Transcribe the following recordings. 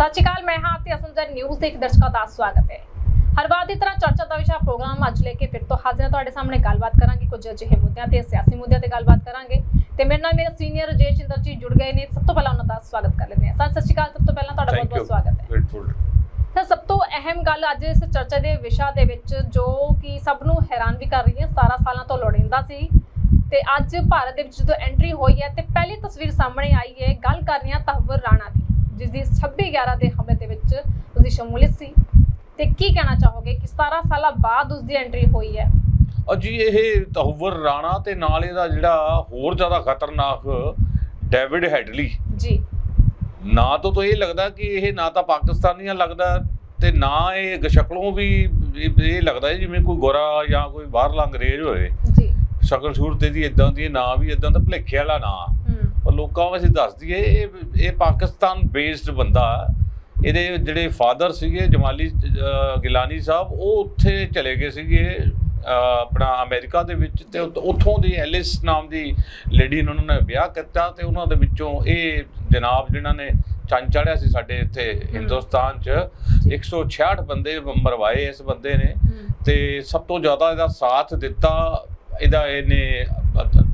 ਸਤਿ ਸ਼੍ਰੀ ਅਕਾਲ ਮੈਂ ਹਾਂ ਤੇ ਅਸਮਜਨ ਨਿਊਜ਼ ਦੇ ਇੱਕ ਦਰਸ਼ਕਾਂ ਦਾ ਸਵਾਗਤ ਹੈ। ਹਰ ਵਾਰ ਦੀ ਤਰ੍ਹਾਂ ਚਰਚਾ ਦਾ ਵਿਸ਼ਾ ਪ੍ਰੋਗਰਾਮ ਅੱਜ ਲੈ ਕੇ ਫਿਰ ਤੋਂ ਹਾਜ਼ਰ ਹਾਂ। ਤੁਹਾਡੇ ਸਾਹਮਣੇ ਗੱਲਬਾਤ ਕਰਾਂਗੇ ਕੁਝ ਅਜਿਹੇ ਮੁੱਦਿਆਂ ਤੇ ਸਿਆਸੀ ਮੁੱਦਿਆਂ ਤੇ ਗੱਲਬਾਤ ਕਰਾਂਗੇ। ਤੇ ਮੇਰੇ ਨਾਲ ਮੇਰੇ ਸੀਨੀਅਰ ਰਜੇਸ਼ ਇੰਦਰ ਜੀ ਜੁੜ ਗਏ ਨੇ। ਸਭ ਤੋਂ ਪਹਿਲਾਂ ਉਹਨਾਂ ਦਾ ਸਵਾਗਤ ਕਰ ਲੈਂਦੇ ਹਾਂ। ਸਰ ਸਤਿ ਸ਼੍ਰੀ ਅਕਾਲ ਸਭ ਤੋਂ ਪਹਿਲਾਂ ਤੁਹਾਡਾ ਬਹੁਤ ਬਹੁਤ ਸਵਾਗਤ ਹੈ। ਗ੍ਰੇਟਫੁਲ ਤਾਂ ਸਭ ਤੋਂ ਅਹਿਮ ਗੱਲ ਅੱਜ ਇਸ ਚਰਚਾ ਦੇ ਵਿਸ਼ਾ ਦੇ ਵਿੱਚ ਜੋ ਕਿ ਸਭ ਨੂੰ ਹੈਰਾਨ ਵੀ ਕਰ ਰਹੀ ਹੈ 17 ਸਾਲਾਂ ਤੋਂ ਲੋੜਿੰਦਾ ਸੀ। ਤੇ ਅੱਜ ਭਾਰਤ ਦੇ ਵਿੱਚ ਜਦੋਂ ਐਂਟਰੀ ਹੋਈ ਹੈ ਤੇ ਪਹਿਲੀ ਤਸਵੀਰ ਸਾਹਮਣੇ ਆਈ ਹੈ ਗੱਲ ਕਰ ਰਹੀ ਹਾਂ ਤਹਵਰ ਰਾਣਾ ਦੀ। ਜਿਸ ਦੀ 26 11 ਦੇ ਹਮਲੇ ਦੇ ਵਿੱਚ ਉਸਦੀ ਸ਼ਮੂਲੀਅਤ ਸੀ। ਤੇ ਕੀ ਕਹਿਣਾ ਚਾਹੋਗੇ ਕਿ 17 ਸਾਲਾਂ ਬਾਅਦ ਉਸਦੀ ਐਂਟਰੀ ਹੋਈ ਹੈ? ਅਜੀ ਇਹ ਤਹਵਰ ਰਾਣਾ ਤੇ ਨਾਲ ਇਹਦਾ ਜਿਹੜਾ ਹੋਰ ਜ਼ਿਆਦਾ ਖਤਰਨਾਕ ਡੇਵਿਡ ਹੈਡਲੀ। ਜੀ। ਨਾ ਤੋਂ ਤਾਂ ਇਹ ਲੱਗਦਾ ਕਿ ਇਹ ਨਾ ਤਾਂ ਪਾਕਿਸਤਾਨੀਆਂ ਲੱਗਦਾ ਤੇ ਨਾ ਇਹ ਸ਼ਕਲੋਂ ਵੀ ਇਹ ਲੱਗਦਾ ਜਿਵੇਂ ਕੋਈ ਗੋਰਾ ਜਾਂ ਕੋਈ ਬਾਹਰਲਾ ਅੰਗਰੇਜ਼ ਹੋਵੇ। ਜੀ। ਸ਼ਕਲ ਸੂਰਤ ਦੀ ਇਦਾਂ ਦੀ ਨਾ ਵੀ ਇਦਾਂ ਦਾ ਭਲੇਖੇ ਵਾਲਾ ਨਾ। ਲੋਕਾਂ ਵਿੱਚ ਦੱਸ ਦਈਏ ਇਹ ਇਹ ਪਾਕਿਸਤਾਨ ਬੇਸਡ ਬੰਦਾ ਇਹਦੇ ਜਿਹੜੇ ਫਾਦਰ ਸੀਗੇ ਜਮਾਲੀ ਗਿਲਾਨੀ ਸਾਹਿਬ ਉਹ ਉੱਥੇ ਚਲੇ ਗਏ ਸੀਗੇ ਆਪਣਾ ਅਮਰੀਕਾ ਦੇ ਵਿੱਚ ਤੇ ਉੱਥ- ਦੀ ਐਲਿਸ ਨਾਮ ਦੀ ਲੇਡੀ ਨੂੰ ਉਹਨਾਂ ਨੇ ਵਿਆਹ ਕੀਤਾ ਤੇ ਉਹਨਾਂ ਦੇ ਵਿੱਚੋਂ ਇਹ ਜਨਾਬ ਜਿਨ੍ਹਾਂ ਨੇ ਚੰਨ ਚੜਿਆ ਸੀ ਸਾਡੇ ਇੱਥੇ ਹਿੰਦੁਸਤਾਨ 'ਚ ਜੀ। 166 ਬੰਦੇ ਮਰਵਾਏ ਇਸ ਬੰਦੇ ਨੇ ਤੇ ਸਭ ਤੋਂ ਜ਼ਿਆਦਾ ਇਹਦਾ ਸਾਥ ਦਿੱਤਾ ਇਹਦਾ ਇਹਨੇ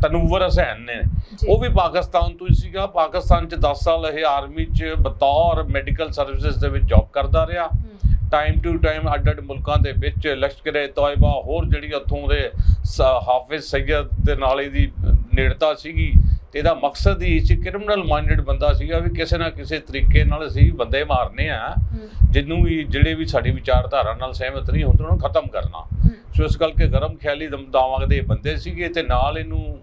ਤਨਵਰ ਹਸੈਨ ਨੇ। ਉਹ ਵੀ ਪਾਕਿਸਤਾਨ ਤੋਂ ਹੀ ਸੀਗਾ। ਪਾਕਿਸਤਾਨ 'ਚ 10 ਸਾਲ ਇਹ ਆਰਮੀ 'ਚ ਬਤੌਰ ਮੈਡੀਕਲ ਸਰਵਿਸਿਜ਼ ਦੇ ਵਿੱਚ ਜੌਬ ਕਰਦਾ ਰਿਹਾ। ਟਾਈਮ ਟੂ ਟਾਈਮ ਅੱਡ ਅੱਡ ਮੁਲਕਾਂ ਦੇ ਵਿੱਚ ਲਸ਼ਕਰੇ ਤੋਇਬਾ ਹੋਰ ਜਿਹੜੀ ਉੱਥੋਂ ਦੇ ਹਾਫਿਜ਼ ਸੈਯਦ ਦੇ ਨਾਲ ਇਹਦੀ ਨੇੜਤਾ ਸੀਗੀ। ਤੇ ਇਹਦਾ ਮਕਸਦ ਹੀ ਸੀ ਕ੍ਰਿਮੀਨਲ ਮਾਈਂਡਡ ਬੰਦਾ ਸੀਗਾ ਵੀ ਕਿਸੇ ਨਾ ਕਿਸੇ ਤਰੀਕੇ ਨਾਲ ਅਸੀਂ ਬੰਦੇ ਮਾਰਨੇ ਆ। ਹੂੰ। ਜਿਹਨੂੰ ਵੀ ਜਿਹੜੇ ਵੀ ਸਾਡੀ ਵਿਚਾਰਧਾਰਾ ਨਾਲ ਸਹਿਮਤ ਨਹੀਂ ਹੁੰਦੇ ਉਹਨਾਂ ਨੂੰ ਖਤਮ ਕਰਨਾ। ਸੋ ਇਸ ਕਰਕੇ ਗਰਮ ਖਿਆਲੀ ਦਮਦਾਵਾਂ ਦੇ ਬੰਦੇ ਸੀਗੇ ਤੇ ਨਾਲ ਇਹਨੂੰ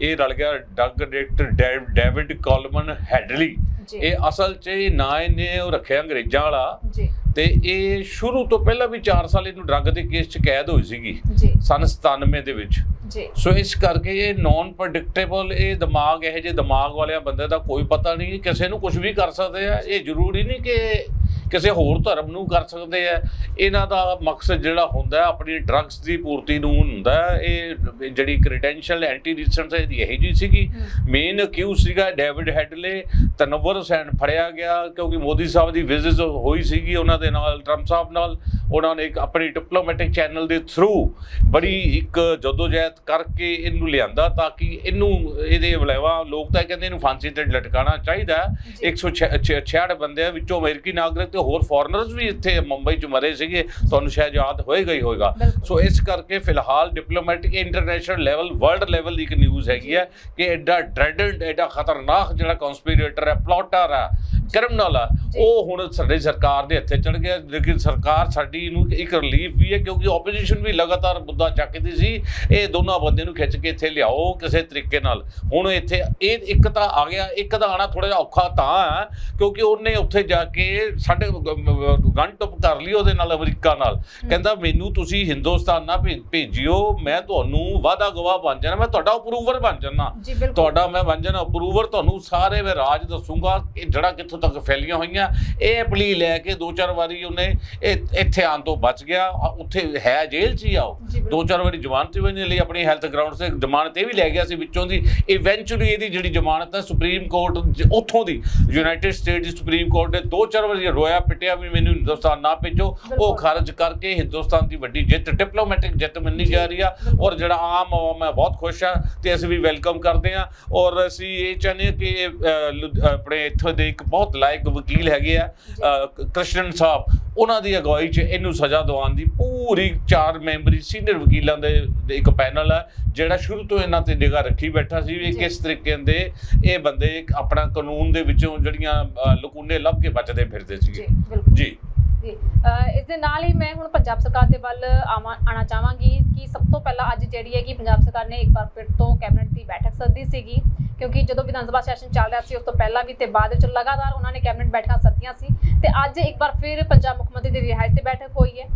ਇਹ ਰਲ ਗਿਆ ਡੱਗ ਡਾਇਰੈਕਟਰ ਡੇਵਿਡ ਕਾਲਮਨ ਹੈਡਲੀ। ਜੀ। ਇਹ ਅਸਲ 'ਚ ਇਹ ਨਾਂ ਇਹਨੇ ਉਹ ਰੱਖਿਆ ਅੰਗਰੇਜ਼ਾਂ ਵਾਲਾ। ਜੀ। ਤੇ ਇਹ ਸ਼ੁਰੂ ਤੋਂ ਪਹਿਲਾਂ ਵੀ 4 ਸਾਲ ਇਹਨੂੰ ਡਰੱਗ ਦੇ ਕੇਸ 'ਚ ਕੈਦ ਹੋਈ ਸੀਗੀ। ਜੀ। ਸਨ 97 ਦੇ ਵਿੱਚ। ਜੀ। ਸੋ ਇਸ ਕਰਕੇ ਇਹ ਨਾਨ ਪ੍ਰੈਡਿਕਟੇਬਲ ਇਹ ਦਿਮਾਗ ਇਹੋ ਜਿਹੇ ਦਿਮਾਗ ਵਾਲਿਆਂ ਬੰਦੇ ਦਾ ਕੋਈ ਪਤਾ ਨਹੀਂ ਕਿਸੇ ਨੂੰ ਕੁਝ ਵੀ ਕਰ ਸਕਦੇ ਆ। ਇਹ ਜ਼ਰੂਰੀ ਨਹੀਂ ਕਿ ਕਿਸੇ ਹੋਰ ਧਰਮ ਨੂੰ ਕਰ ਸਕਦੇ ਆ। ਇਹਨਾਂ ਦਾ ਮਕਸਦ ਜਿਹੜਾ ਹੁੰਦਾ ਆਪਣੀ ਡਰੱਗਸ ਦੀ ਪੂਰਤੀ ਨੂੰ ਹੁੰਦਾ। ਇਹ ਜਿਹੜੀ ਕ੍ਰੈਡੈਂਸ਼ੀਅਲ ਐਂਟੀ ਰੀਸੈਂਸ ਇਹਦੀ ਇਹੀ ਜੀ ਸੀਗੀ। ਮੇਨ ਅਕਿਊਜ਼ ਸੀਗਾ ਡੇਵਿਡ ਹੈਡਲੇ ਤਨਵਰ ਹੁਸੈਨ ਫੜਿਆ ਗਿਆ ਕਿਉਂਕਿ ਮੋਦੀ ਸਾਹਿਬ ਦੀ ਵਿਜ਼ਿਟ ਹੋਈ ਸੀਗੀ ਉਹਨਾਂ ਦੇ ਨਾਲ ਟਰੰਪ ਸਾਹਿਬ ਨਾਲ। ਉਹਨਾਂ ਨੇ ਇੱਕ ਆਪਣੀ ਡਿਪਲੋਮੈਟਿਕ ਚੈਨਲ ਦੇ ਥਰੂ ਬੜੀ ਇੱਕ ਜਦੋਜਹਿਦ ਕਰਕੇ ਇਹਨੂੰ ਲਿਆਂਦਾ ਤਾਂ ਕਿ ਇਹਨੂੰ ਇਹਦੇ ਵਲੇਵਾ ਲੋਕ ਤਾਂ ਕਹਿੰਦੇ ਇਹਨੂੰ ਫਾਂਸੀ ਤੇ ਲਟਕਾਉਣਾ ਚਾਹੀਦਾ ਹੈ। ਜੀ। 166 ਬੰਦੇ ਵਿੱਚੋਂ ਅਮਰੀਕੀ ਨਾਗਰਿਕ ਤੇ ਹੋਰ ਫੋਰਨਰਸ ਵੀ ਇੱਥੇ ਮੁੰਬਈ ਚ ਮਰੇ ਸੀਗੇ ਤੁਹਾਨੂੰ ਸ਼ਾਇਦ ਯਾਦ ਹੋਏਗਾ ਹੀ ਹੋਏਗਾ। ਸੋ ਇਸ ਕਰਕੇ ਫਿਲਹਾਲ diplomatic international level world level ਦੀ ਇੱਕ ਨਿਊਜ਼ ਹੈਗੀ ਹੈ ਕਿ ਐਡਾ ਡ੍ਰੈਡਡ ਐਡਾ ਖਤਰਨਾਕ ਜਿਹੜਾ ਕਨਸਪੀਰੇਟਰ ਹੈ ਪਲੋਟਰ ਹੈ ਕ੍ਰਿਮੀਨਲ। ਉਹ ਹੁਣ ਸਾਡੀ ਸਰਕਾਰ ਦੇ ਹੱਥੇ ਚੜ ਗਿਆ। ਲੇਕਿਨ ਸਰਕਾਰ ਸਾਡੀ ਨੂੰ ਇੱਕ ਰਿਲੀਫ ਵੀ ਹੈ ਕਿਉਂਕਿ ਆਪੋਜੀਸ਼ਨ ਵੀ ਲਗਾਤਾਰ ਮੁੱਦਾ ਚੱਕਦੀ ਸੀ। ਇਹ ਦੋਨਾਂ ਬੰਦੇ ਨੂੰ ਖਿੱਚ ਕੇ ਇੱਥੇ ਲਿਆਓ ਕਿਸੇ ਤਰੀਕੇ ਨਾਲ। ਹੁਣ ਇੱਥੇ ਇਹ ਇੱਕ ਤਾਂ ਆ ਗਿਆ ਇੱਕ ਦਾ ਆਣਾ ਥੋੜਾ ਜਿਹਾ ਔਖਾ ਤਾਂ ਹੈ ਕਿਉਂਕਿ ਉਹਨੇ ਉੱਥੇ ਜਾ ਕੇ ਸਾਡੇ ਗਨ ਟੁੱਪ ਕਰ ਲਈ ਉਹਦੇ ਨਾਲ ਅਮਰੀਕਾ ਨਾਲ। ਕਹਿੰਦਾ ਮੈਨੂੰ ਤੁਸੀਂ ਹਿੰਦੁਸਤਾਨ ਨਾ ਭੇਜਿਓ। ਮੈਂ ਤੁਹਾਨੂੰ ਵਾਦਾ ਗਵਾਹ ਬਣ ਜਾਣਾ। ਮੈਂ ਤੁਹਾਡਾ ਅਪਰੂਵਰ ਬਣ ਜਾਣਾ ਤੁਹਾਡਾ ਮੈਂ ਬਣ ਜਾਣਾ। ਅਪਰੂਵਰ ਤੁਹਾਨੂੰ ਸਾਰੇ ਮੈਂ ਰਾਜ ਦੱਸੂਗਾ ਕਿ ਜਿਹੜਾ ਕਿੱਥੋਂ ਤੱਕ ਫੈਲੀਆਂ ਹੋਈਆਂ। ਇਹ ਪਲੀ ਲੈ ਕੇ ਦੋ ਚਾਰ ਵਾਰੀ ਉਹਨੇ ਇੱਥੇ ਆਉਣ ਤੋਂ ਬਚ ਗਿਆ। ਉੱਥੇ ਹੈ ਜੇਲ੍ਹ 'ਚ ਹੀ ਆਓ। ਦੋ ਚਾਰ ਵਾਰੀ ਜ਼ਮਾਨਤ ਵੀ ਨਹੀਂ ਲਈ ਆਪਣੀ ਹੈਲਥ ਗਰਾਊਂਡ ਤੇ। ਜ਼ਮਾਨਤ ਇਹ ਵੀ ਲੈ ਗਿਆ ਸੀ ਵਿੱਚੋਂ ਦੀ। ਇਵੈਂਚੁਅਲੀ ਇਹਦੀ ਜਿਹੜੀ ਜ਼ਮਾਨਤ ਹੈ ਸੁਪਰੀਮ ਕੋਰਟ ਉੱਥੋਂ ਦੀ ਯੂਨਾਈਟਿਡ ਸਟੇਟ ਦੀ ਸੁਪਰੀਮ ਕੋਰਟ ਨੇ ਦੋ ਚਾਰ ਵਾਰੀ ਰੋਇਆ ਪਿੱਟਿਆ ਵੀ ਮੈਨੂੰ ਹਿੰਦੁਸਤਾਨ ਨਾ ਭੇਜੋ। ਉਹ। ਖਾਰਜ ਕਰਕੇ ਹਿੰਦੁਸਤਾਨ ਦੀ ਵੱਡੀ ਜਿੱਤ ਡਿਪਲੋਮੈਟਿਕ ਜਿੱਤ ਮੰਨੀ ਜਾ। ਰਹੀ ਆ। ਔਰ ਜਿਹੜਾ ਆਮ ਆਵਾਮ ਹੈ ਬਹੁਤ ਖੁਸ਼ ਆ ਤੇ ਅਸੀਂ ਵੀ ਵੈਲਕਮ ਕਰਦੇ ਆ। ਔਰ ਅਸੀਂ ਇਹ ਚਾਹੁੰਦੇ ਕਿ ਆਪਣੇ ਇੱਥੋਂ ਦੇ ਇੱਕ ਬਹੁਤ ਲਾਇਕ ਵਕੀਲ ਹੈਗੇ ਆ ਕ੍ਰਿਸ਼ਨਨ ਸਾਹਿਬ ਉਹਨਾਂ ਦੀ ਅਗਵਾਈ 'ਚ ਇਹਨੂੰ ਸਜ਼ਾ ਦਿਵਾਉਣ ਦੀ ਪੂਰੀ ਚਾਰ ਮੈਂਬਰੀ ਸੀਨੀਅਰ ਵਕੀਲਾਂ ਦੇ ਇੱਕ ਪੈਨਲ ਹੈ ਜਿਹੜਾ ਸ਼ੁਰੂ ਤੋਂ ਇਹਨਾਂ ਤੇ ਨਿਗਾਹ ਰੱਖੀ ਬੈਠਾ ਸੀ ਵੀ। ਕਿਸ ਤਰੀਕੇ ਦੇ ਇਹ ਬੰਦੇ ਆਪਣਾ ਕਾਨੂੰਨ ਦੇ ਵਿੱਚੋਂ ਜਿਹੜੀਆਂ ਲਕੂਨੇ ਲੱਭ ਕੇ ਬਚਦੇ ਫਿਰਦੇ ਸੀਗੇ। ਜੀ ਇਸ ਦੇ ਨਾਲ ਹੀ ਮੈਂ ਹੁਣ ਪੰਜਾਬ ਸਰਕਾਰ ਦੇ ਵੱਲ ਆਉਣਾ ਚਾਹਾਂਗੀ ਕਿ ਸਭ ਤੋਂ ਪਹਿਲਾਂ ਅੱਜ ਜਿਹੜੀ ਹੈ ਕਿ ਪੰਜਾਬ ਸਰਕਾਰ ਨੇ ਇੱਕ ਵਾਰ ਫਿਰ ਤੋਂ ਕੈਬਨਿਟ ਦੀ ਬੈਠਕ ਸੱਦੀ ਸੀਗੀ। ਕਿਉਂਕਿ ਜਦੋਂ ਵਿਧਾਨ ਸਭਾ ਸੈਸ਼ਨ ਚੱਲ ਰਿਹਾ ਸੀ, ਉਸ ਤੋਂ ਪਹਿਲਾਂ ਵੀ ਤੇ ਬਾਅਦ ਵਿੱਚ ਲਗਾਤਾਰ ਉਹਨਾਂ ਨੇ ਕੈਬਨਿਟ ਬੈਠਕਾਂ ਸੱਦੀਆਂ ਸੀ। ਤੇ ਅੱਜ ਇੱਕ ਵਾਰ ਫਿਰ ਪੰਜਾਬ ਮੁੱਖ ਮੰਤਰੀ ਦੀ ਰਿਹਾਇਸ਼ ਤੇ ਬੈਠਕ ਹੋਈ ਹੈ।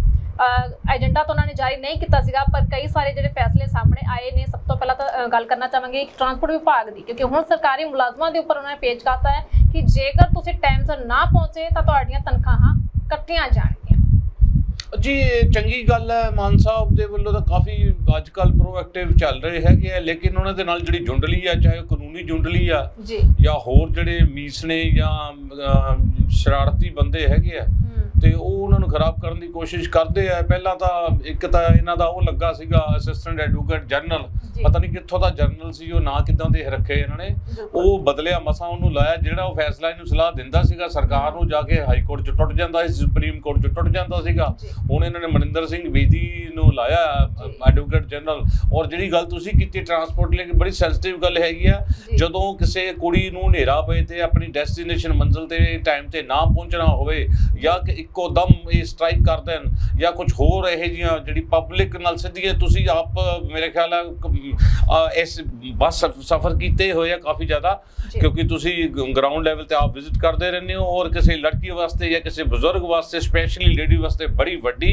ਏਜੰਡਾ ਤਾਂ ਉਹਨਾਂ ਨੇ ਜਾਰੀ ਨਹੀਂ ਕੀਤਾ ਸੀਗਾ, ਪਰ ਕਈ ਸਾਰੇ ਜਿਹੜੇ ਫੈਸਲੇ ਸਾਹਮਣੇ ਆਏ ਨੇ। ਸਭ ਤੋਂ ਪਹਿਲਾਂ ਤਾਂ ਗੱਲ ਕਰਨਾ ਚਾਹਾਂਗੇ ਕਿ ਟਰਾਂਸਪੋਰਟ ਵਿਭਾਗ ਦੀ, ਕਿਉਂਕਿ ਹੁਣ ਸਰਕਾਰੀ ਮੁਲਾਜ਼ਮਾਂ ਦੇ ਉੱਪਰ ਉਹਨਾਂ ਨੇ ਪੇਚ ਕਰਤਾ ਹੈ ਕਿ ਜੇਕਰ ਤੁਸੀਂ ਟਾਈਮ ਸਿਰ ਨਾ ਪਹੁੰਚੇ ਤਾਂ ਤੁਹਾਡੀਆਂ ਤਨਖਾਹਾਂ ਕੱਟੀਆਂ ਜਾਣ ਜੀ ਚੰਗੀ ਗੱਲ ਹੈ ਮਾਨ ਸਾਹਿਬ ਦੇ ਵੱਲੋਂ ਤਾਂ ਕਾਫੀ ਅੱਜ ਕੱਲ ਪ੍ਰੋਐਕਟਿਵ ਚੱਲ ਰਹੇ ਹੈਗੇ ਆ ਲੇਕਿਨ ਉਹਨਾਂ ਦੇ ਨਾਲ ਜਿਹੜੀ ਜੁੰਡਲੀ ਆ ਚਾਹੇ ਕਾਨੂੰਨੀ ਜੁੰਡਲੀ ਆ ਜੀ ਜਾਂ ਹੋਰ ਜਿਹੜੇ ਮੀਸ ਨੇ ਜਾਂ ਸ਼ਰਾਰਤੀ ਬੰਦੇ ਹੈਗੇ ਆ ਤੇ ਉਹ ਉਹਨਾਂ ਨੂੰ ਖਰਾਬ ਕਰਨ ਦੀ ਕੋਸ਼ਿਸ਼ ਕਰਦੇ ਆ ਪਹਿਲਾਂ ਤਾਂ ਇੱਕ ਤਾਂ ਇਹਨਾਂ ਦਾ ਉਹ ਲੱਗਾ ਸੀਗਾ ਅਸਿਸਟੈਂਟ ਐਡਵੋਕੇਟ ਜਨਰਲ। ਪਤਾ ਨਹੀਂ ਕਿੱਥੋਂ ਦਾ ਜਨਰਲ ਸੀ ਉਹ ਨਾਂ ਕਿਦਾਂ ਦੇ ਰੱਖੇ ਇਹਨਾਂ ਨੇ। ਉਹ ਬਦਲਿਆ ਮਸਾਂ ਉਹਨੂੰ ਲਾਇਆ ਜਿਹੜਾ ਉਹ ਫੈਸਲਾ ਇਹਨੂੰ ਸਲਾਹ ਦਿੰਦਾ ਸੀਗਾ ਸਰਕਾਰ ਨੂੰ ਜਾ ਕੇ ਹਾਈ ਕੋਰਟ 'ਚ ਟੁੱਟ ਜਾਂਦਾ ਸੀ ਸੁਪਰੀਮ ਕੋਰਟ 'ਚ ਟੁੱਟ ਜਾਂਦਾ ਸੀਗਾ। ਹੁਣ ਇਹਨਾਂ ਨੇ ਮਨਿੰਦਰ ਸਿੰਘ ਬੇਦੀ ਨੂੰ ਲਾਇਆ। ਐਡਵੋਕੇਟ ਜਨਰਲ ਔਰ ਜਿਹੜੀ ਗੱਲ ਤੁਸੀਂ ਕੀਤੀ ਟਰਾਂਸਪੋਰਟ ਲਈ ਬੜੀ ਸੈਂਸਿਟਿਵ ਗੱਲ ਹੈਗੀ ਆ। ਜਦੋਂ ਕਿਸੇ ਕੁੜੀ ਨੂੰ ਹਨੇਰਾ ਪਏ ਤੇ ਆਪਣੀ ਡੈਸਟੀਨੇਸ਼ਨ ਮੰਜ਼ਿਲ ਤੇ ਟਾਈਮ ਤੇ ਨਾ ਪਹੁੰਚਣਾ ਹੋਵੇ ਜਾਂ ਕਿ ਇੱਕੋ ਦਮ ਇਹ ਸਟ੍ਰਾਈਕ ਕਰ ਦੇਣ ਜਾਂ ਕੁਝ ਹੋਰ ਇਹ ਜੀਆਂ ਜਿਹੜੀ ਪਬਲਿਕ ਨਾਲ ਸਿੱਧੀਆਂ ਤੁਸੀਂ ਆਪ ਮੇਰੇ ਖਿਆਲ ਆ ਇਸ ਬੱਸ ਸਫ਼ਰ ਕੀਤੇ ਹੋਏ ਆ ਕਾਫੀ ਜ਼ਿਆਦਾ। ਕਿਉਂਕਿ ਤੁਸੀਂ ਗਰਾਊਂਡ ਲੈਵਲ ਤੇ ਆਪ ਵਿਜ਼ਿਟ ਕਰਦੇ ਰਹਿੰਦੇ ਹੋ ਔਰ ਕਿਸੇ ਲੜਕੀ ਵਾਸਤੇ ਜਾਂ ਕਿਸੇ ਬਜ਼ੁਰਗ ਵਾਸਤੇ ਸਪੈਸ਼ਲੀ ਲੇਡੀ ਵਾਸਤੇ ਬੜੀ ਵੱਡੀ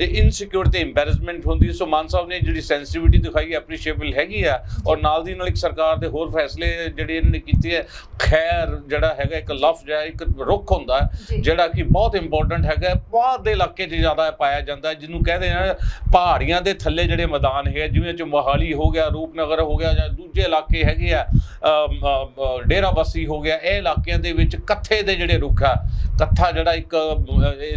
ਇਨਸਿਕਿਉਰ ਤੇ ਇੰਬੈਰਸਮੈਂਟ ਹੁੰਦੀ ਹੈ। ਸੋ ਮਾਨ ਸਾਹਿਬ ਨੇ ਜਿਹੜੀ ਸੈਂਸਿਟੀਵਿਟੀ ਦਿਖਾਈ ਐਪਰੀਸ਼ੀਏਬਲ ਹੈਗੀ ਆ ਔਰ ਨਾਲ ਦੀ ਨਾਲ ਇੱਕ ਸਰਕਾਰ ਦੇ ਹੋਰ ਫੈਸਲੇ ਜਿਹੜੇ ਇਹਨਾਂ ਨੇ ਕੀਤੇ ਹੈ ਖੈਰ ਜਿਹੜਾ ਹੈਗਾ ਇੱਕ ਲਫ਼ਜ਼ ਹੈ ਇੱਕ ਰੁੱਖ ਹੁੰਦਾ ਹੈ। ਜਿਹੜਾ ਕਿ ਬਹੁਤ ਇੰਪੋਰਟੈਂਟ ਹੈਗਾ ਹੈ। ਬਾਅਦ ਦੇ ਇਲਾਕੇ 'ਚ ਜ਼ਿਆਦਾ ਪਾਇਆ ਜਾਂਦਾ ਹੈ ਜਿਹਨੂੰ ਕਹਿੰਦੇ ਆ ਪਹਾੜੀਆਂ ਦੇ ਥੱਲੇ ਜਿਹੜੇ ਮੈਦਾਨ ਹੈਗੇ ਜਿਵੇਂ ਚ ਮੋਹਾਲੀ ਹੋ ਗਿਆ ਰੂਪਨਗਰ ਹੋ ਗਿਆ ਜਾਂ ਦੂਜੇ ਇਲਾਕੇ ਹੈਗੇ ਆ ਅ, ਡੇਰਾਬੱਸੀ ਹੋ ਗਿਆ ਇਹ ਇਲਾਕਿਆਂ ਦੇ ਵਿੱਚ ਕੱਥੇ ਦੇ ਜਿਹੜੇ ਰੁੱਖ ਆ ਕੱਥਾ ਜਿਹੜਾ ਇੱਕ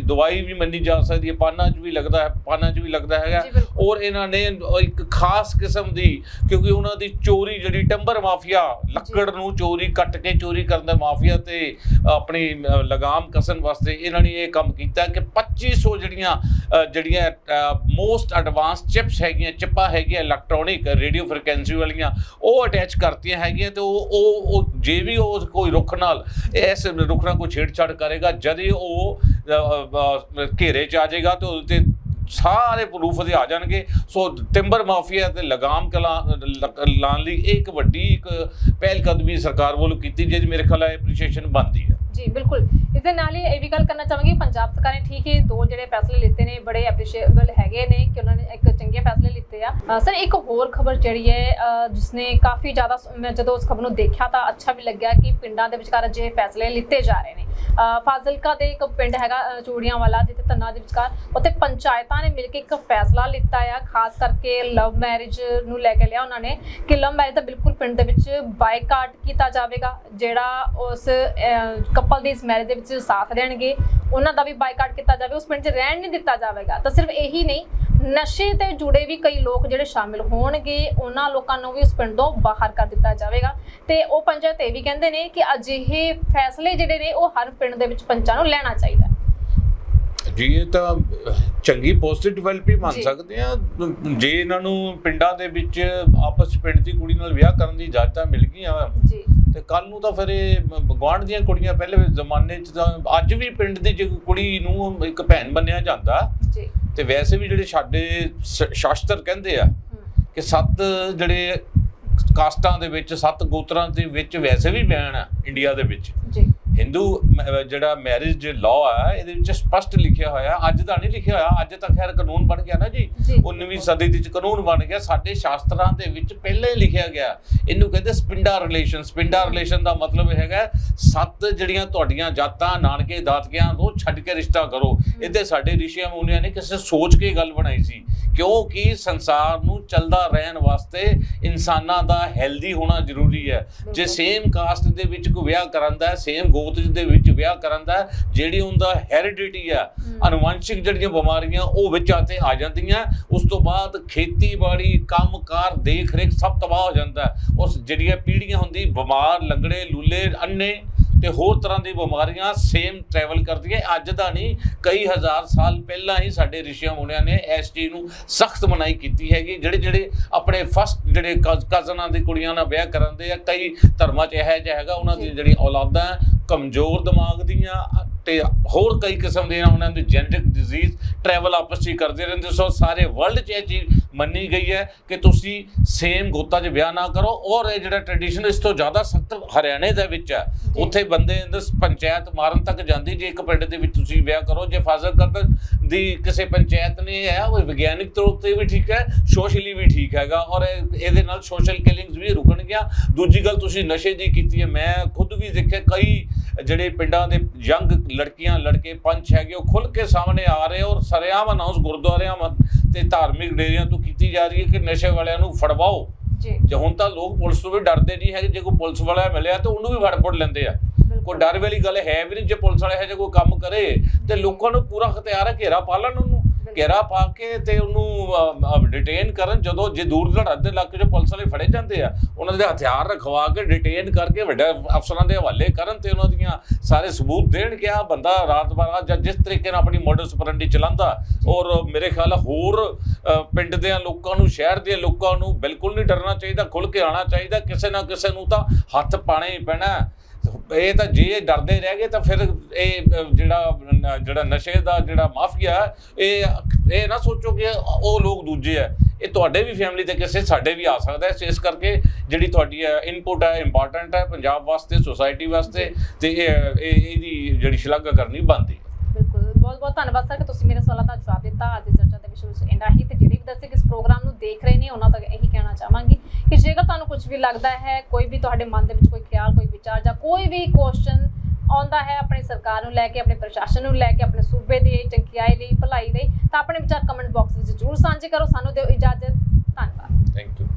ਦਵਾਈ ਵੀ ਮੰਨੀ ਜਾ ਸਕਦੀ ਹੈ ਪਾਨਾਂ 'ਚ ਵੀ ਲੱਗਦਾ ਹੈ ਪਾਨਾਂ 'ਚ ਵੀ ਲੱਗਦਾ ਹੈਗਾ। ਔਰ ਇਹਨਾਂ ਨੇ ਇੱਕ ਖਾਸ ਕਿਸਮ ਦੀ ਕਿਉਂਕਿ ਉਹਨਾਂ ਦੀ ਚੋਰੀ ਜਿਹੜੀ ਟੰਬਰ ਮਾਫੀਆ ਲੱਕੜ ਨੂੰ ਚੋਰੀ ਕੱਟ ਕੇ ਚੋਰੀ ਕਰਨ ਦਾ ਮਾਫੀਆ ਤੇ ਆਪਣੀ ਲਗਾਮ ਕਸਣ ਵਾਸਤੇ ਇਹਨਾਂ ਨੇ ਇਹ ਕੰਮ ਕੀਤਾ ਕਿ 2500 ਜਿਹੜੀਆਂ ਜਿਹੜੀਆਂ ਮੋਸਟ ਐਡਵਾਂਸ ਚਿਪਸ ਹੈਗੀਆਂ ਚਿੱਪਾਂ ਹੈਗੀਆਂ ਇਲੈਕਟ੍ਰੋਨਿਕ ਰੇਡੀਓ ਫ੍ਰੀਕੁਐਂਸੀ ਵਾਲੀਆਂ ਉਹ ਅਟੈਚ ਕਰਤੀਆਂ ਹੈਗੀਆਂ ਤੇ ਉਹ ਉਹ ਜੇ ਵੀ ਉਹ ਕੋਈ ਰੁੱਖ ਨਾਲ ਇਸ ਰੁੱਖ ਨਾਲ ਕੋਈ ਛੇੜਛਾੜ ਕਰੇਗਾ, ਜਦ ਉਹ ਘੇਰੇ 'ਚ ਆ ਜਾਏਗਾ ਤੇ ਉਹਦੇ ਤੇ ਸਾਰੇ ਪ੍ਰੂਫ ਦੇ ਆ ਜਾਣਗੇ। ਸੋ ਟਿੰਬਰ ਮਾਫੀਆ ਤੇ ਲਗਾਮ ਕਲਾ ਲ- ਲਾਉਣ ਲਈ ਇਹ ਇੱਕ ਵੱਡੀ ਇੱਕ ਪਹਿਲ ਕਦਮੀ ਸਰਕਾਰ ਵੱਲੋਂ ਕੀਤੀ, ਜਿਹਦੀ ਮੇਰੇ ਖਿਆਲ ਹੈ ਐਪਰੀਸ਼ੀਏਸ਼ਨ ਬਣਦੀ ਹੈ। ਜੀ, ਬਿਲਕੁਲ। ਇਸ ਦੇ ਨਾਲ ਹੀ ਇਹ ਵੀ ਗੱਲ ਕਰਨਾ ਚਾਹਾਂਗੀ, ਪੰਜਾਬ ਸਰਕਾਰ ਨੇ ਠੀਕ ਹੀ ਦੋ ਜਿਹੜੇ ਫੈਸਲੇ ਲਿੱਤੇ ਨੇ, ਬੜੇ ਐਪਰੀਸ਼ੀਏਬਲ ਹੈਗੇ ਨੇ ਕਿ ਉਹਨਾਂ ਨੇ ਇੱਕ ਚੰਗੇ ਫੈਸਲੇ ਲਿੱਤੇ ਆ। ਸਰ, ਇੱਕ ਹੋਰ ਖਬਰ ਜਿਹੜੀ ਹੈ ਜਿਸਨੇ ਕਾਫੀ ਜ਼ਿਆਦਾ ਮੈਂ ਜਦੋਂ ਉਸ ਖਬਰ ਨੂੰ ਦੇਖਿਆ ਤਾਂ ਅੱਛਾ ਵੀ ਲੱਗਿਆ ਕਿ ਪਿੰਡਾਂ ਦੇ ਵਿਚਕਾਰ ਅਜਿਹੇ ਫੈਸਲੇ ਲਿੱਤੇ ਜਾ ਰਹੇ ਨੇ। ਫਾਜ਼ਿਲਕਾ ਦੇ ਇੱਕ ਪਿੰਡ ਹੈਗਾ ਚੂੜੀਆਂ ਵਾਲਾ ਜਿੱਥੇ ਤੰਨਾ ਦੇ ਵਿਚਕਾਰ ਉੱਥੇ ਪੰਚਾਇਤਾਂ ਨੇ ਮਿਲ ਕੇ ਇੱਕ ਫੈਸਲਾ ਲਿੱਤਾ ਆ, ਖਾਸ ਕਰਕੇ ਲਵ ਮੈਰਿਜ ਨੂੰ ਲੈ ਕੇ ਲਿਆ ਉਹਨਾਂ ਨੇ ਕਿ ਲਵ ਮੈਰਿਜ ਦਾ ਬਿਲਕੁਲ ਪਿੰਡ ਦੇ ਵਿੱਚ ਬਾਈਕਾਟ ਕੀਤਾ ਜਾਵੇਗਾ, ਜਿਹੜਾ ਉਸ ਕਪਲ ਦੀ ਇਸ ਮੈਰਿਜ ਦੇ ਵਿੱਚ ਸਾਥ ਦੇਣਗੇ ਉਹਨਾਂ ਦਾ ਵੀ ਬਾਈਕਾਟ ਕੀਤਾ ਜਾਵੇ ਉਸ ਪਿੰਡ 'ਚ ਰਹਿਣ ਨਹੀਂ ਦਿੱਤਾ ਜਾਵੇਗਾ ਤਾਂ ਸਿਰਫ ਇਹੀ ਨਹੀਂ ਨਸ਼ੇ ਤੇ ਜੁੜੇ ਵੀ ਕਈ ਲੋਕ ਜਿਹੜੇ ਸ਼ਾਮਿਲ ਹੋਣਗੇ ਉਹਨਾਂ ਲੋਕਾਂ ਨੂੰ ਵੀ ਉਸ ਪਿੰਡ ਤੋਂ ਬਾਹਰ ਕਰ ਦਿੱਤਾ ਜਾਵੇਗਾ ਤੇ ਉਹ ਪੰਚਾਇਤ ਇਹ ਵੀ ਕਹਿੰਦੇ ਨੇ ਕਿ ਅਜਿਹੇ ਫੈਸਲੇ ਜਿਹੜੇ ਨੇ ਉਹ ਹਰ ਪਿੰਡ ਦੇ ਵਿੱਚ ਪੰਚਾਂ ਨੂੰ ਲੈਣਾ ਚਾਹੀਦਾ। ਜੀ ਇਹ ਤਾਂ ਚੰਗੀ ਪੋਜ਼ਿਟਿਵ ਡਿਵੈਲਪ ਹੀ ਮੰਨ। ਸਕਦੇ ਆ ਜੇ ਇਹਨਾਂ ਨੂੰ ਪਿੰਡਾਂ ਦੇ ਵਿੱਚ ਆਪਸ ਪਿੰਡ ਦੀ ਕੁੜੀ ਨਾਲ ਵਿਆਹ ਕਰਨ ਦੀ ਇਜਾਜ਼ਤਾਂ ਮਿਲ ਗਈਆਂ ਜੀ ਤੇ ਕੱਲ ਨੂੰ ਤਾਂ ਫਿਰ ਇਹ ਗਵਾਂਢ ਦੀਆਂ ਕੁੜੀਆਂ ਪਹਿਲੇ ਜ਼ਮਾਨੇ 'ਚ ਤਾਂ ਅੱਜ ਵੀ ਪਿੰਡ ਦੀ ਜੇ ਕੁੜੀ ਨੂੰ ਇੱਕ ਭੈਣ ਮੰਨਿਆ ਜਾਂਦਾ ਜੀ। ਤੇ ਵੈਸੇ ਵੀ ਜਿਹੜੇ ਸਾਡੇ ਸ਼ਾਸਤਰ ਕਹਿੰਦੇ ਆ ਕਿ ਸੱਤ ਜਿਹੜੇ ਕਾਸਟਾਂ ਦੇ ਵਿੱਚ ਸੱਤ ਗੋਤਰਾਂ ਦੇ ਵਿੱਚ ਵੈਸੇ ਵੀ ਬੈਨ ਆ ਇੰਡੀਆ ਦੇ ਵਿੱਚ। ਜੀ। ਹਿੰਦੂ ਜਿਹੜਾ ਮੈਰਿਜ ਲਾਅ ਆ ਇਹਦੇ ਵਿੱਚ ਸਪਸ਼ਟ ਲਿਖਿਆ ਹੋਇਆ ਅੱਜ ਦਾ ਨਹੀਂ ਲਿਖਿਆ ਹੋਇਆ ਅੱਜ ਤਾਂ ਖੈਰ ਕਾਨੂੰਨ ਬਣ ਗਿਆ ਨਾ ਜੀ। ਜੀ। 19ਵੀਂ ਸਦੀ ਦੇ ਵਿੱਚ ਕਾਨੂੰਨ ਬਣ ਗਿਆ ਸਾਡੇ ਸ਼ਾਸਤਰਾਂ ਦੇ ਵਿੱਚ ਪਹਿਲਾਂ ਹੀ ਲਿਖਿਆ ਗਿਆ। ਇਹਨੂੰ ਕਹਿੰਦੇ ਸਪਿੰਡਾ ਰਿਲੇਸ਼ਨ ਸਪਿੰਡਾ ਰਿਲੇਸ਼ਨ ਦਾ ਮਤਲਬ ਹੈਗਾ ਸੱਤ ਜਿਹੜੀਆਂ ਤੁਹਾਡੀਆਂ ਜਾਤਾਂ ਨਾਨਕੇ ਦਾਤਕਿਆਂ ਤੋਂ ਛੱਡ ਕੇ ਰਿਸ਼ਤਾ ਕਰੋ। ਇਹਦੇ ਸਾਡੇ ਰਿਸ਼ੀਆਂ ਮੁਨੀਆਂ ਨੇ ਕਿਸੇ ਸੋਚ ਕੇ ਗੱਲ ਬਣਾਈ ਸੀ ਕਿਉਂਕਿ ਸੰਸਾਰ ਨੂੰ ਚੱਲਦਾ ਰਹਿਣ ਵਾਸਤੇ ਇਨਸਾਨਾਂ ਦਾ ਹੈਲਦੀ ਹੋਣਾ ਜ਼ਰੂਰੀ ਹੈ। ਜੇ। ਸੇਮ ਕਾਸਟ ਦੇ ਵਿੱਚ ਕੋਈ ਵਿਆਹ ਕਰਾਂਦਾ ਸੇਮ ਗੋਤ ਦੇ ਵਿੱਚ ਵਿਆਹ ਕਰਾਂਦਾ ਜਿਹੜੀ ਉਹਦਾ ਹੈਰੀਡਿਟੀ ਆ। ਅਨੁਵੰਸ਼ਿਕ ਜਿਹੜੀਆਂ ਬਿਮਾਰੀਆਂ ਉਹ ਵਿੱਚ ਆਤੇ ਆ ਜਾਂਦੀਆਂ ਉਸ ਤੋਂ ਬਾਅਦ ਖੇਤੀਬਾੜੀ ਕੰਮਕਾਰ ਦੇਖ ਰੇਖ ਸਭ ਤਬਾਹ ਹੋ ਜਾਂਦਾ। ਉਸ ਜਿਹੜੀਆਂ ਪੀੜ੍ਹੀਆਂ ਹੁੰਦੀ ਬਿਮਾਰ ਲੰਗੜੇ ਲੂਲੇ ਅੰਨੇ ਤੇ ਹੋਰ ਤਰ੍ਹਾਂ ਦੀ ਬਿਮਾਰੀਆਂ ਸੇਮ ਟਰੈਵਲ ਕਰਦੀਆਂ ਅੱਜ ਦਾ ਨਹੀਂ ਕਈ ਹਜ਼ਾਰ ਸਾਲ ਪਹਿਲਾਂ ਹੀ ਸਾਡੇ ਰਿਸ਼ੀਆਂ ਮੁਨੀਆਂ ਨੇ ਇਸ ਚੀਜ਼ ਨੂੰ ਸਖਤ ਮਨਾਈ ਕੀਤੀ ਹੈਗੀ ਜਿਹੜੇ ਜਿਹੜੇ ਆਪਣੇ ਫਸਟ ਜਿਹੜੇ ਕਜ਼ਨਾਂ ਦੀ ਕੁੜੀਆਂ ਨਾਲ ਵਿਆਹ ਕਰਾਂਦੇ ਆ ਕਈ ਧਰਮਾਂ 'ਚ ਇਹ ਜਿਹਾ ਹੈਗਾ ਉਹਨਾਂ ਦੀ। ਜਿਹੜੀ ਔਲਾਦਾਂ ਕਮਜ਼ੋਰ ਦਿਮਾਗ ਦੀਆਂ ਤੇ ਹੋਰ ਕਈ ਕਿਸਮ ਦੀਆਂ ਉਹਨਾਂ ਦੀ ਜੈਨੇਟਿਕ ਡਿਜ਼ੀਜ਼ ਟਰੈਵਲ ਆਪਸ ਹੀ ਕਰਦੇ ਰਹਿੰਦੇ ਸੋ ਸਾਰੇ ਵਰਲਡ 'ਚ ਇਹ ਚੀਜ਼ ਮੰਨੀ ਗਈ ਹੈ ਕਿ ਤੁਸੀਂ ਸੇਮ ਗੋਤਾ 'ਚ ਵਿਆਹ ਨਾ ਕਰੋ ਔਰ ਇਹ ਜਿਹੜਾ ਟ੍ਰੈਡੀਸ਼ਨ ਇਸ ਤੋਂ ਜ਼ਿਆਦਾ ਸਖਤ ਹਰਿਆਣੇ ਦੇ ਵਿੱਚ ਹੈ। ਉੱਥੇ ਬੰਦੇ ਅੰਦਰ ਪੰਚਾਇਤ ਮਾਰਨ ਤੱਕ ਜਾਂਦੀ ਜੇ ਇੱਕ ਪਿੰਡ ਦੇ ਵਿੱਚ ਤੁਸੀਂ ਵਿਆਹ ਕਰੋ ਜੇ ਫਾਜ਼ਲ ਕਰ ਦੀ ਕਿਸੇ ਪੰਚਾਇਤ ਨੇ ਹੈ ਉਹ ਵਿਗਿਆਨਿਕ ਤੌਰ ਤੇ ਵੀ ਠੀਕ ਹੈ ਸੋਸ਼ਲੀ ਵੀ ਠੀਕ ਹੈਗਾ ਔਰ ਇਹ- ਇਹਦੇ ਨਾਲ ਸੋਸ਼ਲ ਕਿਲਿੰਗਸ ਵੀ ਰੁਕਣਗੀਆਂ ਦੂਜੀ ਗੱਲ ਤੁਸੀਂ ਨਸ਼ੇ ਦੀ ਕੀਤੀ ਹੈ ਮੈਂ ਖੁਦ ਵੀ ਦੇਖਿਆ ਕਈ ਜਿਹੜੇ ਪਿੰਡਾਂ ਦੇ ਯੰਗ ਲੜਕੀਆਂ ਲੜਕੇ ਪੰਚ ਹੈਗੇ ਉਹ ਖੁੱਲ ਕੇ ਸਾਹਮਣੇ ਆ ਰਹੇ ਔਰ ਸਰੇਆਮ ਅਨਾਉਂਸ ਗੁਰਦੁਆਰਿਆਂ ਤੇ ਧਾਰਮਿਕ ਡੇਰਿਆਂ ਤੋਂ ਕੀਤੀ ਜਾ ਰਹੀ ਹੈ ਕਿ ਨਸ਼ੇ ਵਾਲਿਆਂ ਨੂੰ ਫੜਵਾਓ। ਜੀ। ਤੇ ਹੁਣ ਤਾਂ ਲੋਕ ਪੁਲਿਸ ਤੋਂ ਵੀ ਡਰਦੇ ਨਹੀਂ ਹੈਗੇ ਜੇ ਕੋਈ ਪੁਲਿਸ ਵਾਲਾ ਮਿਲਿਆ ਤਾਂ ਉਹਨੂੰ ਵੀ ਫੜ ਫੜ ਲੈਂਦੇ ਆ। ਕੋਈ ਡਰ ਵਾਲੀ ਗੱਲ ਹੈ ਵੀ ਨਹੀਂ ਜੇ ਪੁਲਿਸ ਵਾਲੇ ਇਹੋ ਜਿਹਾ ਕੋਈ ਕੰਮ ਕਰੇ ਤੇ ਲੋਕਾਂ ਨੂੰ ਪੂਰਾ ਹਥਿਆਰ ਹੈ ਘੇਰਾ ਪਾ ਲੈਣ ਉਹਨੂੰ। ਘੇਰਾ ਪਾ ਕੇ ਤੇ ਉਹਨੂੰ ਡਿਟੇਨ ਕਰਨ ਜਦੋਂ ਜੇ ਦੂਰ ਦਰਾਡੇ ਦੇ ਇਲਾਕੇ 'ਚ ਪੁਲਿਸ ਵਾਲੇ ਫੜੇ ਜਾਂਦੇ ਆ, ਉਹਨਾਂ ਦੇ ਹਥਿਆਰ ਰਖਵਾ ਕੇ ਡਿਟੇਨ ਕਰਕੇ ਵੱਡੇ ਅਫਸਰਾਂ ਦੇ ਹਵਾਲੇ ਕਰਨ ਤੇ ਉਹਨਾਂ ਦੀਆਂ ਸਾਰੇ ਸਬੂਤ ਦੇਣ ਕਿ ਆਹ ਬੰਦਾ ਰਾਤ ਬਾਰਾ ਜਾਂ ਜਿਸ ਤਰੀਕੇ ਨਾਲ ਆਪਣੀ ਮੋਡਸ ਆਪਰੈਂਡੀ ਚਲਾਉਂਦਾ, ਔਰ ਮੇਰੇ ਖਿਆਲ ਹੋਰ ਪਿੰਡ ਦੇ ਲੋਕਾਂ ਨੂੰ, ਸ਼ਹਿਰ ਦੇ ਲੋਕਾਂ ਨੂੰ ਬਿਲਕੁਲ ਨਹੀਂ ਡਰਨਾ ਚਾਹੀਦਾ ਖੁੱਲ ਕੇ ਆਉਣਾ ਚਾਹੀਦਾ, ਕਿਸੇ ਨਾ ਕਿਸੇ ਨੂੰ ਤਾਂ ਹੱਥ ਪਾਣੇ ਹੀ ਪੈਣਾ। ਇਹ ਤਾਂ ਜੇ ਡਰਦੇ ਰਹਿ ਗਏ ਤਾਂ ਫਿਰ ਇਹ ਜਿਹੜਾ ਜਿਹੜਾ ਨਸ਼ੇ ਦਾ ਜਿਹੜਾ ਮਾਫੀਆ, ਇਹ ਇਹ ਨਾ ਸੋਚੋ ਕਿ ਉਹ ਲੋਕ ਦੂਜੇ ਆ। ਇਹ ਤੁਹਾਡੇ ਵੀ ਫੈਮਿਲੀ ਤੇ ਕਿਸੇ ਸਾਡੇ ਵੀ ਆ ਸਕਦਾ ਹੈ। ਇਸ ਕਰਕੇ ਜਿਹੜੀ ਤੁਹਾਡੀ ਇਨਪੁਟ ਹੈ ਇੰਪੋਰਟੈਂਟ ਹੈ, ਪੰਜਾਬ ਵਾਸਤੇ ਸੋਸਾਇਟੀ ਵਾਸਤੇ, ਤੇ ਇਹ ਇਹਦੀ ਜਿਹੜੀ ਸ਼ਲਾਘਾ ਕਰਨੀ ਬਣਦੀ ਬਹੁਤ ਬਹੁਤ ਧੰਨਵਾਦ ਸਰ ਕਿ ਤੁਸੀਂ ਮੇਰੇ ਸਵਾਲਾਂ ਦਾ ਜਵਾਬ ਦਿੱਤਾ। ਅੱਜ ਦੀ ਚਰਚਾ ਦੇ ਵਿਸ਼ੇ ਵਿੱਚ ਇੰਨਾ ਹੀ, ਤੇ ਜਿਹੜੇ ਵੀ ਦਰਸ਼ਕ ਇਸ ਪ੍ਰੋਗਰਾਮ ਨੂੰ ਦੇਖ ਰਹੇ ਨੇ, ਉਹਨਾਂ ਤੱਕ ਇਹੀ ਕਹਿਣਾ ਚਾਹਾਂਗੀ ਕਿ ਜੇਕਰ ਕੁਝ ਵੀ ਲੱਗਦਾ ਹੈ, ਕੋਈ ਵੀ ਤੁਹਾਡੇ ਮਨ ਦੇ ਵਿੱਚ ਕੋਈ ਖਿਆਲ, ਕੋਈ ਵਿਚਾਰ ਜਾਂ ਕੋਈ ਵੀ ਕੁਐਸਚਨ ਆਉਂਦਾ ਹੈ ਆਪਣੀ ਸਰਕਾਰ ਨੂੰ ਲੈ ਕੇ, ਆਪਣੇ ਪ੍ਰਸ਼ਾਸਨ ਨੂੰ ਲੈ ਕੇ, ਆਪਣੇ ਸੂਬੇ ਦੀ ਚੰਕਿਆਈ ਲਈ ਭਲਾਈ ਲਈ ਤਾਂ ਆਪਣੇ ਵਿਚਾਰ ਕਮੈਂਟ ਬਾਕਸ ਵਿੱਚ ਜ਼ਰੂਰ ਸਾਂਝੇ ਕਰੋ, ਸਾਨੂੰ ਦਿਓ ਇਜਾਜ਼ਤ, ਧੰਨਵਾਦ। Thank you